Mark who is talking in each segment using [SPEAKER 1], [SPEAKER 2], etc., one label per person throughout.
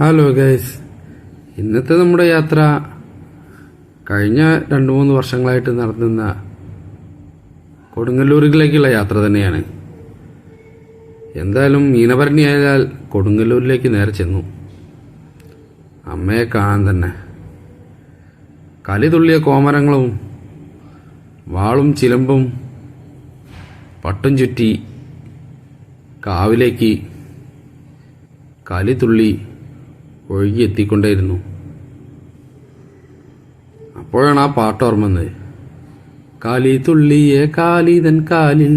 [SPEAKER 1] Hello guys ഇന്നത്തെ നമ്മുടെ യാത്ര കഴിഞ്ഞ രണ്ട് മൂന്ന് വർഷങ്ങളായിട്ട് നടത്തുന്ന കൊടുങ്ങല്ലൂരിലേക്കുള്ള യാത്ര തന്നെയാണ്. എന്തായാലും മീനഭരണി ആയാൽ കൊടുങ്ങല്ലൂരിലേക്ക് നേരെ ചെന്നു. അമ്മയെ കാണാൻ തന്നെ. കലിതുള്ളിയ കോമരങ്ങളും വാളും ചിലമ്പും പട്ടും ചുറ്റി കാവിലേക്ക് കലിതുള്ളി ഒഴുകി എത്തിക്കൊണ്ടേയിരുന്നു അപ്പോഴാണ് ആ പാട്ട് ഓർമ്മന്നത് കാലി തുള്ളിയ കാലിതൻ കാലിൽ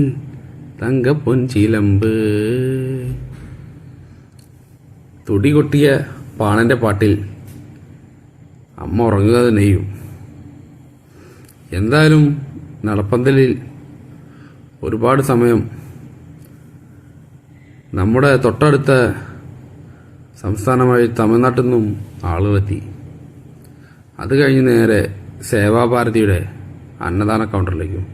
[SPEAKER 1] തങ്കപ്പൊൻ ചിലമ്പ് തുടി കൊട്ടിയ പാണന്റെ പാട്ടിൽ അമ്മ ഉറങ്ങുക തന്നെയും എന്തായാലും നടപ്പന്തലിൽ ഒരുപാട് സമയം നമ്മുടെ തൊട്ടടുത്ത സംസ്ഥാനമായി തമിഴ്നാട്ടിൽ നിന്നും ആളുകളെത്തി. അത് കഴിഞ്ഞ് നേരെ സേവാഭാരതിയുടെ അന്നദാന കൗണ്ടറിലേക്കും.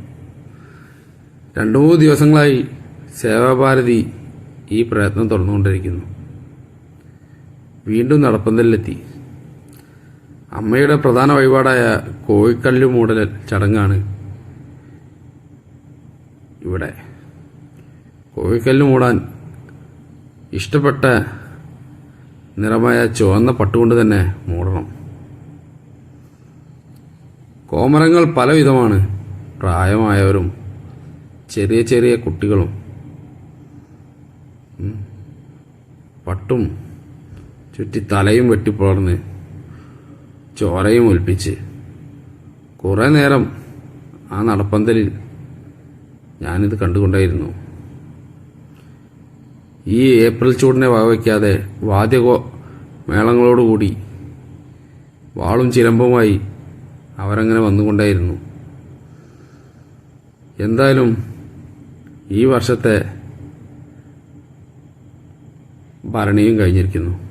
[SPEAKER 1] രണ്ടു മൂന്ന് ദിവസങ്ങളായി സേവാഭാരതി ഈ പ്രയത്നം തുടർന്നുകൊണ്ടിരിക്കുന്നു. വീണ്ടും നടപ്പന്തലിലെത്തി. അമ്മയുടെ പ്രധാന വഴിപാടായ കോഴിക്കല്ല് മൂടൽ ചടങ്ങാണ് ഇവിടെ. കോഴിക്കല്ല് മൂടാൻ ഇഷ്ടപ്പെട്ട നിറമായ ചുവന്ന പട്ടുകൊണ്ട് തന്നെ മൂടണം. കോമരങ്ങൾ പലവിധമാണ്. പ്രായമായവരും ചെറിയ ചെറിയ കുട്ടികളും. പട്ടും ചുറ്റി തലയും വെട്ടിപ്പുളർന്ന് ചോരയും ഒൽപ്പിച്ച് കുറേ നേരം ആ നടപ്പന്തലിൽ ഞാനിത് കണ്ടുകൊണ്ടേയിരുന്നു. ഈ ഏപ്രിൽ ചൂടിനെ വകവയ്ക്കാതെ വാദ്യകോ മേളങ്ങളോടുകൂടി വാളും ചിലമ്പുമായി അവരങ്ങനെ വന്നുകൊണ്ടേയിരുന്നു. എന്തായാലും ഈ വർഷത്തെ ഭരണിയും കഴിഞ്ഞിരിക്കുന്നു.